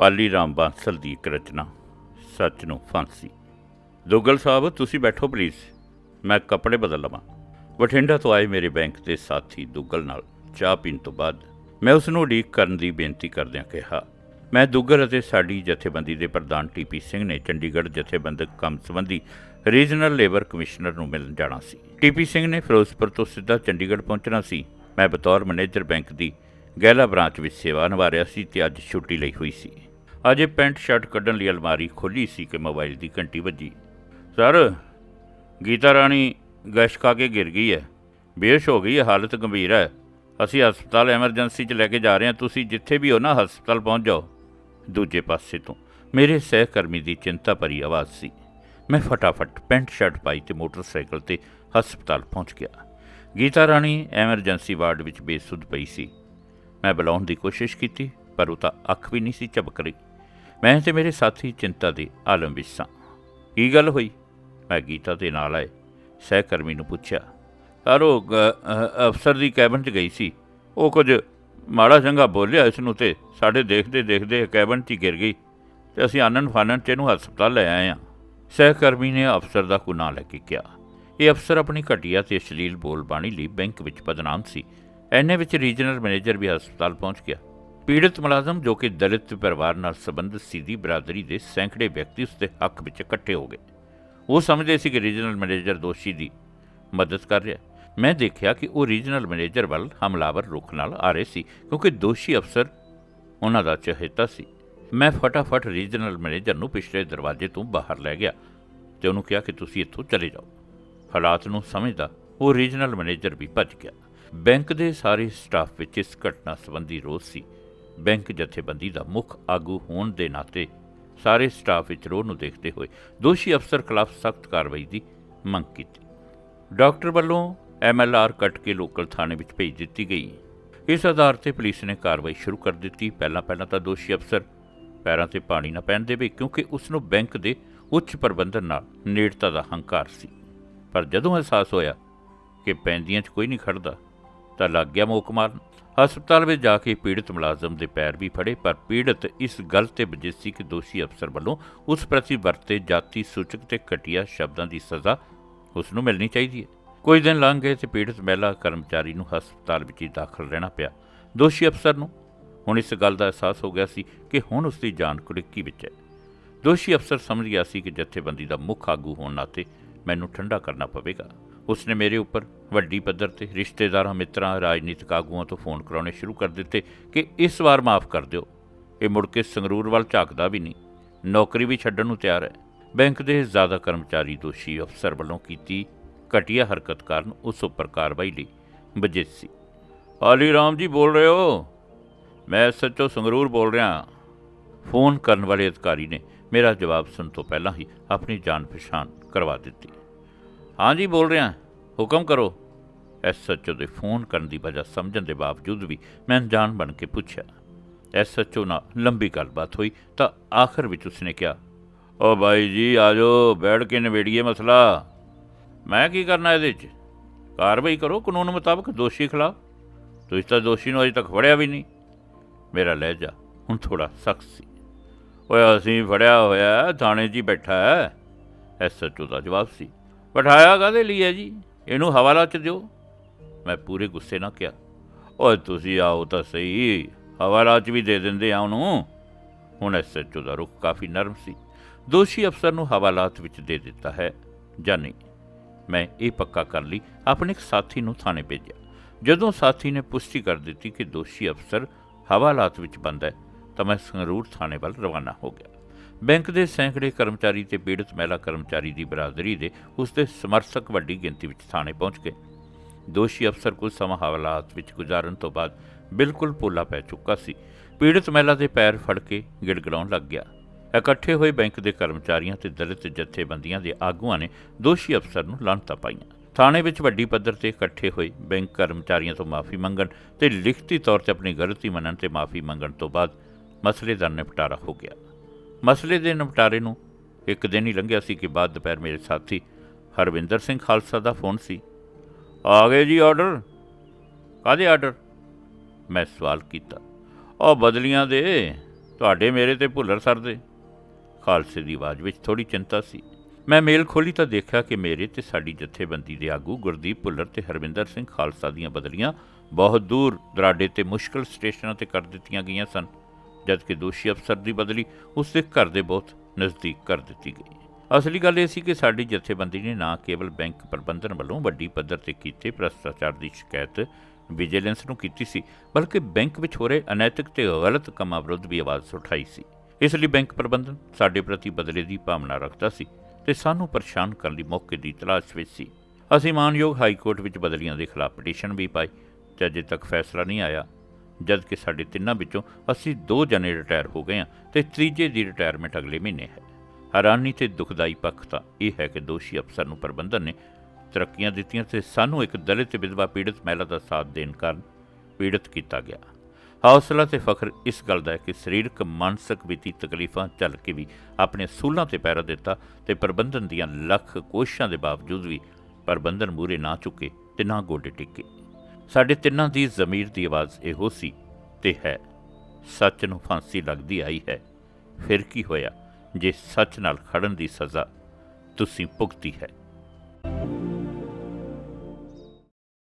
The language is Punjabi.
ਪਾਲੀ ਰਾਮ ਬਾਂਸਲ ਦੀ ਇੱਕ ਰਚਨਾ ਸੱਚ ਨੂੰ ਫਾਂਸੀ। ਦੁੱਗਲ ਸਾਹਿਬ, ਤੁਸੀਂ ਬੈਠੋ ਪਲੀਜ਼ ਮੈਂ ਕੱਪੜੇ ਬਦਲ ਲਵਾਂ। ਬਠਿੰਡਾ ਤੋਂ ਆਏ ਮੇਰੇ ਬੈਂਕ ਦੇ ਸਾਥੀ ਦੁੱਗਲ ਨਾਲ ਚਾਹ ਪੀਣ ਤੋਂ ਬਾਅਦ ਮੈਂ ਉਸ ਨੂੰ ਉਡੀਕ ਕਰਨ ਦੀ ਬੇਨਤੀ ਕਰਦਿਆਂ ਕਿਹਾ, ਮੈਂ ਦੁੱਗਲ ਅਤੇ ਸਾਡੀ ਜਥੇਬੰਦੀ ਦੇ ਪ੍ਰਧਾਨ ਟੀਪੀ ਸਿੰਘ ਨੇ ਚੰਡੀਗੜ੍ਹ ਜਥੇਬੰਦਕ ਕੰਮ ਸੰਬੰਧੀ ਰੀਜਨਲ ਲੇਬਰ ਕਮਿਸ਼ਨਰ ਨੂੰ ਮਿਲਣ ਜਾਣਾ ਸੀ। ਟੀਪੀ ਸਿੰਘ ਨੇ ਫਿਰੋਜ਼ਪੁਰ ਤੋਂ ਸਿੱਧਾ ਚੰਡੀਗੜ੍ਹ ਪਹੁੰਚਣਾ ਸੀ। ਮੈਂ ਬਤੌਰ ਮੈਨੇਜਰ ਬੈਂਕ ਦੀ ਗਹਿਲਾ ਬ੍ਰਾਂਚ ਵਿੱਚ ਸੇਵਾ ਨਿਭਾ ਰਿਹਾ ਸੀ ਤੇ ਅੱਜ ਛੁੱਟੀ ਲਈ ਹੋਈ ਸੀ। ਅਜੇ ਪੈਂਟ ਸ਼ਰਟ ਕੱਢਣ ਲਈ ਅਲਮਾਰੀ ਖੋਲੀ ਸੀ ਕਿ ਮੋਬਾਈਲ ਦੀ ਘੰਟੀ ਵੱਜੀ। ਸਰ, ਗੀਤਾ ਰਾਣੀ ਗਸ਼ ਖਾ ਕੇ ਗਿਰ ਗਈ ਹੈ। ਬੇਸ਼ ਹੋ ਗਈ ਹੈ, ਹਾਲਤ ਗੰਭੀਰ ਹੈ। ਅਸੀਂ ਹਸਪਤਾਲ ਐਮਰਜੈਂਸੀ 'ਚ ਲੈ ਕੇ ਜਾ ਰਹੇ ਹਾਂ। ਤੁਸੀਂ ਜਿੱਥੇ ਵੀ ਹੋ ਨਾ, ਹਸਪਤਾਲ ਪਹੁੰਚ ਜਾਓ। ਦੂਜੇ ਪਾਸੇ ਤੋਂ ਮੇਰੇ ਸਹਿਕਰਮੀ ਦੀ ਚਿੰਤਾ ਭਰੀ ਆਵਾਜ਼ ਸੀ। ਮੈਂ ਫਟਾਫਟ ਪੈਂਟ ਸ਼ਰਟ ਪਾਈ ਤੇ ਮੋਟਰਸਾਈਕਲ ਤੇ ਹਸਪਤਾਲ ਪਹੁੰਚ ਗਿਆ। ਗੀਤਾ ਰਾਣੀ ਐਮਰਜੈਂਸੀ ਵਾਰਡ ਵਿੱਚ ਬੇਸੁੱਧ ਪਈ ਸੀ। ਮੈਂ ਬੁਲਾਉਣ ਦੀ ਕੋਸ਼ਿਸ਼ ਕੀਤੀ, ਪਰ ਉਹ ਤਾਂ ਅੱਖ ਵੀ ਨਹੀਂ ਸੀ ਝਪਕ ਰਹੀ। ਮੈਂ ਤੇ ਮੇਰੇ ਸਾਥੀ ਚਿੰਤਾ ਦੇ ਆਲਮ ਵਿੱਚ ਸਾਂ। ਕੀ ਗੱਲ ਹੋਈ? ਮੈਂ ਗੀਤਾ ਦੇ ਨਾਲ ਆਏ। ਸਹਿਕਰਮੀ ਨੂੰ ਪੁੱਛਿਆ ਪਰ ਉਹ ਅਫਸਰ ਦੀ ਕੈਬਨ 'ਚ ਗਈ ਸੀ। ਉਹ ਕੁਝ ਮਾੜਾ ਚੰਗਾ ਬੋਲਿਆ ਇਸ ਨੂੰ ਤੇ ਸਾਡੇ ਦੇਖਦੇ ਦੇਖਦੇ ਕੈਬਨ 'ਚ ਹੀ ਗਿਰ ਗਈ ਤੇ ਅਸੀਂ ਆਨਨ ਫਾਨਨ 'ਚ ਇਹਨੂੰ ਹਸਪਤਾਲ ਲੈ ਆਏ ਹਾਂ। ਸਹਿਕਰਮੀ ਨੇ ਅਫਸਰ ਦਾ ਕੋ ਨਾਂ ਲੈ ਕੇ ਕਿਹਾ, ਇਹ ਅਫਸਰ ਆਪਣੀ ਘਟੀਆ ਤੇ ਅਸ਼ਲੀਲ ਬੋਲਬਾਣੀ ਲਈ ਬੈਂਕ ਵਿੱਚ ਬਦਨਾਮ ਸੀ। ਐਨੇ ਵਿੱਚ ਰੀਜਨਲ ਮੈਨੇਜਰ ਵੀ ਹਸਪਤਾਲ ਪਹੁੰਚ ਗਿਆ। ਪੀੜਤ ਮੁਲਾਜ਼ਮ ਜੋ ਕਿ ਦਲਿਤ ਪਰਿਵਾਰ ਨਾਲ ਸੰਬੰਧਿਤ ਸੀ ਬਰਾਦਰੀ ਦੇ ਸੈਂਕੜੇ ਵਿਅਕਤੀ ਉਸ ਦੇ ਹੱਕ ਵਿੱਚ ਇਕੱਠੇ ਹੋ ਗਏ। ਉਹ ਸਮਝਦੇ ਸੀ ਕਿ ਰੀਜਨਲ ਮੈਨੇਜਰ ਦੋਸ਼ੀ ਦੀ ਮਦਦ ਕਰ ਰਿਹਾ ਮੈਂ ਦੇਖਿਆ ਕਿ ਉਹ ਰੀਜਨਲ ਮੈਨੇਜਰ ਵੱਲ ਹਮਲਾਵਰ ਰੁਖ ਨਾਲ ਆ ਰਹੇ ਸੀ, ਕਿਉਂਕਿ ਦੋਸ਼ੀ ਅਫਸਰ ਉਹਨਾਂ ਦਾ ਚਹੇਤਾ ਸੀ। ਮੈਂ ਫਟਾਫਟ ਰੀਜਨਲ ਮੈਨੇਜਰ ਨੂੰ ਪਿਛਲੇ ਦਰਵਾਜ਼ੇ ਤੋਂ ਬਾਹਰ ਲੈ ਗਿਆ ਤੇ ਉਹਨੂੰ ਕਿਹਾ ਕਿ ਤੁਸੀਂ ਇੱਥੋਂ ਚਲੇ ਜਾਓ। ਹਾਲਾਤ ਨੂੰ ਸਮਝਦਾ ਉਹ ਰੀਜਨਲ ਮੈਨੇਜਰ ਵੀ ਭੱਜ ਗਿਆ। ਬੈਂਕ ਦੇ ਸਾਰੇ ਸਟਾਫ ਵਿੱਚ ਇਸ ਘਟਨਾ ਸੰਬੰਧੀ ਰੋਸ ਸੀ। ਬੈਂਕ ਜਥੇਬੰਦੀ ਦਾ ਮੁੱਖ ਆਗੂ ਹੋਣ ਦੇ ਨਾਤੇ ਸਾਰੇ ਸਟਾਫ ਵਿੱਚ ਰੋਹ ਨੂੰ ਦੇਖਦੇ ਹੋਏ ਦੋਸ਼ੀ ਅਫਸਰ ਖਿਲਾਫ ਸਖਤ ਕਾਰਵਾਈ ਦੀ ਮੰਗ ਕੀਤੀ। ਡਾਕਟਰ ਵੱਲੋਂ ਐਮਐਲਆਰ ਕੱਟ ਕੇ ਲੋਕਲ ਥਾਣੇ ਵਿੱਚ ਭੇਜ ਦਿੱਤੀ ਗਈ। ਇਸ ਆਧਾਰ ਤੇ ਪੁਲਿਸ ਨੇ ਕਾਰਵਾਈ ਸ਼ੁਰੂ ਕਰ ਦਿੱਤੀ। ਪਹਿਲਾਂ ਪਹਿਲਾਂ ਤਾਂ ਦੋਸ਼ੀ ਅਫਸਰ ਪੈਰਾਂ ਤੇ ਪਾਣੀ ਨਾ ਪੈਣ ਦੇਵੇ, ਕਿਉਂਕਿ ਉਸ ਨੂੰ ਬੈਂਕ ਦੇ ਉੱਚ ਪ੍ਰਬੰਧਨ ਨਾਲ ਨੇੜਤਾ ਦਾ ਹੰਕਾਰ ਸੀ। ਪਰ ਜਦੋਂ ਅਹਿਸਾਸ ਹੋਇਆ ਕਿ ਪੈਂਦੀਆਂ 'ਚ ਕੋਈ ਨਹੀਂ ਖੜਦਾ ਤਾਂ ਲੱਗ ਗਿਆ ਮੋਕ ਮਾਰਨ। ਹਸਪਤਾਲ ਵਿੱਚ ਜਾ ਕੇ ਪੀੜਤ ਮੁਲਾਜ਼ਮ ਦੇ ਪੈਰ ਵੀ ਫੜੇ, ਪਰ ਪੀੜਤ ਇਸ ਗੱਲ ਤੇ ਬਜਿਸ ਸੀ ਕਿ ਦੋਸ਼ੀ ਅਫਸਰ ਵੱਲੋਂ ਉਸ ਪ੍ਰਤੀ ਵਰਤੇ ਜਾਤੀ ਸੂਚਕ ਤੇ ਘਟੀਆ ਸ਼ਬਦਾਂ ਦੀ ਸਜ਼ਾ ਉਸ ਨੂੰ ਮਿਲਣੀ ਚਾਹੀਦੀ ਹੈ। ਕੁਝ ਦਿਨ ਲੰਘ ਗਏ ਤੇ ਪੀੜਤ ਮਹਿਲਾ ਕਰਮਚਾਰੀ ਨੂੰ ਹਸਪਤਾਲ ਵਿੱਚ ਹੀ ਦਾਖਲ ਰਹਿਣਾ ਪਿਆ। ਦੋਸ਼ੀ ਅਫਸਰ ਨੂੰ ਹੁਣ ਇਸ ਗੱਲ ਦਾ ਅਹਿਸਾਸ ਹੋ ਗਿਆ ਸੀ ਕਿ ਹੁਣ ਉਸ ਦੀ ਜਾਨ ਕੁੜਿੱਕੀ ਵਿੱਚ ਹੈ। ਦੋਸ਼ੀ ਅਫਸਰ ਸਮਝ ਗਿਆ ਸੀ ਕਿ ਜਥੇਬੰਦੀ ਦਾ ਮੁੱਖ ਆਗੂ ਹੋਣ ਨਾਤੇ ਮੈਨੂੰ ਠੰਡਾ ਕਰਨਾ ਪਵੇਗਾ। ਉਸਨੇ ਮੇਰੇ ਉੱਪਰ ਵੱਡੀ ਪੱਧਰ ਤੇ ਰਿਸ਼ਤੇਦਾਰਾਂ, ਮਿੱਤਰਾਂ, ਰਾਜਨੀਤਿਕ ਆਗੂਆਂ ਤੋਂ ਫੋਨ ਕਰਾਉਣੇ ਸ਼ੁਰੂ ਕਰ ਦਿੱਤੇ ਕਿ ਇਸ ਵਾਰ ਮਾਫ ਕਰ ਦਿਓ। ਇਹ ਮੁੜ ਕੇ ਸੰਗਰੂਰ ਵੱਲ ਝਾਕਦਾ ਵੀ ਨਹੀਂ। ਨੌਕਰੀ ਵੀ ਛੱਡਣ ਨੂੰ ਤਿਆਰ ਹੈ। ਬੈਂਕ ਦੇ ਜ਼ਿਆਦਾ ਕਰਮਚਾਰੀ ਦੋਸ਼ੀ ਅਫਸਰ ਵੱਲੋਂ ਕੀਤੀ ਘਟੀਆ ਹਰਕਤ ਕਾਰਨ ਉਸ ਉੱਪਰ ਕਾਰਵਾਈ ਲਈ ਬਜਿੱਤ ਸੀ। ਆਲੀ ਰਾਮ ਜੀ ਬੋਲ ਰਹੇ ਹੋ? ਮੈਂ ਸੱਚੋ ਸੰਗਰੂਰ ਬੋਲ ਰਿਹਾ ਫੋਨ ਕਰਨ ਵਾਲੇ ਅਧਿਕਾਰੀ ਨੇ ਮੇਰਾ ਜਵਾਬ ਸੁਣ ਤੋਂ ਪਹਿਲਾਂ ਹੀ ਆਪਣੀ ਜਾਣ ਪਛਾਣ ਕਰਵਾ ਦਿੱਤੀ। ਹਾਂਜੀ ਬੋਲ ਰਿਹਾ ਹੁਕਮ ਕਰੋ ਐਸਐਚਓ ਦੇ ਫੋਨ ਕਰਨ ਦੀ ਵਜ੍ਹਾ ਸਮਝਣ ਦੇ ਬਾਵਜੂਦ ਵੀ ਮੈਂ ਅਣਜਾਣ ਬਣ ਕੇ ਪੁੱਛਿਆ ਐਸਐਚਓ ਨਾਲ ਲੰਬੀ ਗੱਲਬਾਤ ਹੋਈ ਤਾਂ ਆਖਰ ਵਿੱਚ ਉਸਨੇ ਕਿਹਾ ਓ ਬਾਈ ਜੀ ਆਜੋ ਬੈਠ ਕੇ ਨਿਬੇੜੀਏ ਮਸਲਾ ਮੈਂ ਕੀ ਕਰਨਾ ਇਹਦੇ 'ਚ ਕਾਰਵਾਈ ਕਰੋ ਕਾਨੂੰਨ ਮੁਤਾਬਕ ਦੋਸ਼ੀ ਖਿਲਾਫ ਤੁਸੀਂ ਤਾਂ ਦੋਸ਼ੀ ਨੂੰ ਅਜੇ ਤੱਕ ਫੜਿਆ ਵੀ ਨਹੀਂ ਮੇਰਾ ਲਹਿਜਾ ਹੁਣ ਥੋੜਾ ਸਖਤ ਸੀ ਓਏ ਅਸੀਂ ਫੜਿਆ ਹੋਇਆ ਥਾਣੇ 'ਚ ਹੀ ਬੈਠਾ ਹੈ ਐਸਐਚਓ ਦਾ ਜਵਾਬ ਸੀ ਬਿਠਾਇਆ ਕਾਹਦੇ ਲਈ ਹੈ ਜੀ? ਇਹਨੂੰ ਹਵਾਲਾ 'ਚ ਦਿਓ। ਮੈਂ ਪੂਰੇ ਗੁੱਸੇ ਨਾਲ ਕਿਹਾ, ਓਏ ਤੁਸੀਂ ਆਓ ਤਾਂ ਸਹੀ, ਹਵਾਲਾ 'ਚ ਵੀ ਦੇ ਦਿੰਦੇ ਆ ਉਹਨੂੰ। ਹੁਣ ਐਸਐਚਓ ਦਾ ਰੁਖ ਕਾਫੀ ਨਰਮ ਸੀ। ਦੋਸ਼ੀ ਅਫਸਰ ਨੂੰ ਹਵਾਲਾਤ ਵਿੱਚ ਦੇ ਦਿੱਤਾ ਹੈ ਜਾਂ ਨਹੀਂ? ਮੈਂ ਇਹ ਪੱਕਾ ਕਰ ਲਈ, ਆਪਣੇ ਇੱਕ ਸਾਥੀ ਨੂੰ ਥਾਣੇ ਭੇਜਿਆ। ਜਦੋਂ ਸਾਥੀ ਨੇ ਪੁਸ਼ਟੀ ਕਰ ਦਿੱਤੀ ਕਿ ਦੋਸ਼ੀ ਅਫਸਰ ਹਵਾਲਾਤ ਵਿੱਚ ਬੰਦ ਹੈ, ਤਾਂ ਮੈਂ ਸੰਗਰੂਰ ਥਾਣੇ ਵੱਲ ਰਵਾਨਾ ਹੋ ਗਿਆ। ਬੈਂਕ ਦੇ ਸੈਂਕੜੇ ਕਰਮਚਾਰੀ ਤੇ ਪੀੜਤ ਮਹਿਲਾ ਕਰਮਚਾਰੀ ਦੀ ਬਰਾਦਰੀ ਦੇ ਉਸ ਦੇ ਸਮਰਥਕ ਵੱਡੀ ਗਿਣਤੀ ਵਿੱਚ ਥਾਣੇ ਪਹੁੰਚ ਗਏ। ਦੋਸ਼ੀ ਅਫਸਰ ਕੁਝ ਸਮਾਂ ਹਵਾਲਾਤ ਵਿੱਚ ਗੁਜ਼ਾਰਨ ਤੋਂ ਬਾਅਦ ਬਿਲਕੁਲ ਪੋਲਾ ਪੈ ਚੁੱਕਾ ਸੀ। ਪੀੜਤ ਮਹਿਲਾ ਦੇ ਪੈਰ ਫੜ ਕੇ ਗਿੜਗੜਾਉਣ ਲੱਗ ਗਿਆ। ਇਕੱਠੇ ਹੋਏ ਬੈਂਕ ਦੇ ਕਰਮਚਾਰੀਆਂ ਤੇ ਦਲਿਤ ਜਥੇਬੰਦੀਆਂ ਦੇ ਆਗੂਆਂ ਨੇ ਦੋਸ਼ੀ ਅਫਸਰ ਨੂੰ ਲਾਂਤਾਂ ਪਾਈਆਂ। ਥਾਣੇ ਵਿੱਚ ਵੱਡੀ ਪੱਧਰ ਤੇ ਇਕੱਠੇ ਹੋਏ ਬੈਂਕ ਕਰਮਚਾਰੀਆਂ ਤੋਂ ਮਾਫੀ ਮੰਗਣ ਤੇ ਲਿਖਤੀ ਤੌਰ ਤੇ ਆਪਣੀ ਗਲਤੀ ਮੰਨਣ ਤੇ ਮਾਫੀ ਮੰਗਣ ਤੋਂ ਬਾਅਦ ਮਸਲੇ ਦਾ ਨਿਪਟਾਰਾ ਹੋ ਗਿਆ। ਮਸਲੇ ਦੇ ਨਿਪਟਾਰੇ ਨੂੰ ਇੱਕ ਦਿਨ ਹੀ ਲੰਘਿਆ ਸੀ ਕਿ ਬਾਅਦ ਦੁਪਹਿਰ ਮੇਰੇ ਸਾਥੀ ਹਰਵਿੰਦਰ ਸਿੰਘ ਖਾਲਸਾ ਦਾ ਫੋਨ ਸੀ। ਆ ਗਏ ਜੀ ਆਰਡਰ ਕਾਹਦੇ ਆਰਡਰ ਮੈਂ ਸਵਾਲ ਕੀਤਾ। ਉਹ ਬਦਲੀਆਂ ਦੇ, ਤੁਹਾਡੇ ਮੇਰੇ ਤੇ ਭੁੱਲਰ ਸਰ ਦੇ ਖਾਲਸੇ ਦੀ ਆਵਾਜ਼ ਵਿੱਚ ਥੋੜੀ ਚਿੰਤਾ ਸੀ। ਮੈਂ ਮੇਲ ਖੋਲੀ ਤਾਂ ਦੇਖਿਆ ਕਿ ਮੇਰੇ ਤੇ ਸਾਡੀ ਜਥੇਬੰਦੀ ਦੇ ਆਗੂ ਗੁਰਦੀਪ ਭੁੱਲਰ ਤੇ ਹਰਵਿੰਦਰ ਸਿੰਘ ਖਾਲਸਾ ਦੀਆਂ ਬਦਲੀਆਂ ਬਹੁਤ ਦੂਰ, ਦਰਾਡੇ ਤੇ ਮੁਸ਼ਕਲ ਸਟੇਸ਼ਨਾਂ ਤੇ ਕਰ ਦਿੱਤੀਆਂ ਗਈਆਂ ਸਨ। ਜਦਕਿ ਦੋਸ਼ੀ ਅਫਸਰ ਦੀ ਬਦਲੀ ਉਸ ਦੇ ਘਰ ਦੇ ਬਹੁਤ ਨਜ਼ਦੀਕ ਕਰ ਦਿੱਤੀ ਗਈ। ਅਸਲੀ ਗੱਲ ਇਹ ਸੀ ਕਿ ਸਾਡੀ ਜਥੇਬੰਦੀ ਨੇ ਨਾ ਕੇਵਲ ਬੈਂਕ ਪ੍ਰਬੰਧਨ ਵੱਲੋਂ ਵੱਡੀ ਪੱਧਰ ਤੇ ਕੀਤੇ ਭ੍ਰਸ਼ਟਾਚਾਰ ਦੀ ਸ਼ਿਕਾਇਤ ਵਿਜੀਲੈਂਸ ਨੂੰ ਕੀਤੀ ਸੀ, ਬਲਕਿ ਬੈਂਕ ਵਿੱਚ ਹੋ ਰਹੇ ਅਨੈਤਿਕ ਤੇ ਗਲਤ ਕੰਮਾਂ ਵਿਰੁੱਧ ਵੀ ਆਵਾਜ਼ ਉਠਾਈ ਸੀ। ਇਸ ਲਈ ਬੈਂਕ ਪ੍ਰਬੰਧਨ ਸਾਡੇ ਪ੍ਰਤੀ ਬਦਲੇ ਦੀ ਭਾਵਨਾ ਰੱਖਦਾ ਸੀ ਤੇ ਸਾਨੂੰ ਪਰੇਸ਼ਾਨ ਕਰਨ ਲਈ ਮੌਕੇ ਦੀ ਤਲਾਸ਼ ਵਿੱਚ ਸੀ। ਅਸੀਂ ਮਾਨਯੋਗ ਹਾਈ ਕੋਰਟ ਵਿੱਚ ਬਦਲੀਆਂ ਦੇ ਖਿਲਾਫ ਪਟੀਸ਼ਨ ਵੀ ਪਾਈ ਤੇ ਅਜੇ ਤੱਕ ਫੈਸਲਾ ਨਹੀਂ ਆਇਆ। ਜਦ ਕਿ ਸਾਡੇ ਤਿੰਨਾਂ ਵਿੱਚੋਂ ਅਸੀਂ ਦੋ ਜਣੇ ਰਿਟਾਇਰ ਹੋ ਗਏ ਹਾਂ ਤੇ ਤੀਜੇ ਦੀ ਰਿਟਾਇਰਮੈਂਟ ਅਗਲੇ ਮਹੀਨੇ ਹੈ। ਹੈਰਾਨੀ ਤੇ ਦੁਖਦਾਈ ਪੱਖ ਤਾਂ ਇਹ ਹੈ ਕਿ ਦੋਸ਼ੀ ਅਫਸਰ ਨੂੰ ਪ੍ਰਬੰਧਨ ਨੇ ਤਰੱਕੀਆਂ ਦਿੱਤੀਆਂ ਤੇ ਸਾਨੂੰ ਇੱਕ ਦਲਿਤ ਵਿਧਵਾ ਪੀੜਤ ਮਹਿਲਾ ਦਾ ਸਾਥ ਦੇਣ ਕਾਰਨ ਪੀੜਤ ਕੀਤਾ ਗਿਆ। ਹੌਸਲਾ ਤੇ ਫਖਰ ਇਸ ਗੱਲ ਦਾ ਹੈ ਕਿ ਸਰੀਰਕ, ਮਾਨਸਿਕ ਵਿੱਤੀ ਤਕਲੀਫਾਂ ਚੱਲ ਕੇ ਵੀ ਆਪਣੇ ਸੂਲਾਂ ਤੇ ਪੈਰਾ ਦਿੱਤਾ ਤੇ ਪ੍ਰਬੰਧਨ ਦੀਆਂ ਲੱਖ ਕੋਸ਼ਿਸ਼ਾਂ ਦੇ ਬਾਵਜੂਦ ਵੀ ਪ੍ਰਬੰਧਨ ਮੂਰੇ ਨਾ ਚੁੱਕੇ ਤੇ ਨਾ ਗੋਡੇ ਟਿੱਕੇ। ਸਾਡੇ ਤਿੰਨਾਂ ਦੀ ਜ਼ਮੀਰ ਦੀ ਆਵਾਜ਼ ਇਹੋ ਸੀ, ਤੇ ਹੈ, ਸੱਚ ਨੂੰ ਫਾਂਸੀ ਲੱਗਦੀ ਆਈ ਹੈ। ਫਿਰ ਕੀ ਹੋਇਆ ਜੇ ਸੱਚ ਨਾਲ ਖੜਨ ਦੀ ਸਜ਼ਾ ਤੁਸੀਂ ਭੁਗਤੀ ਹੈ?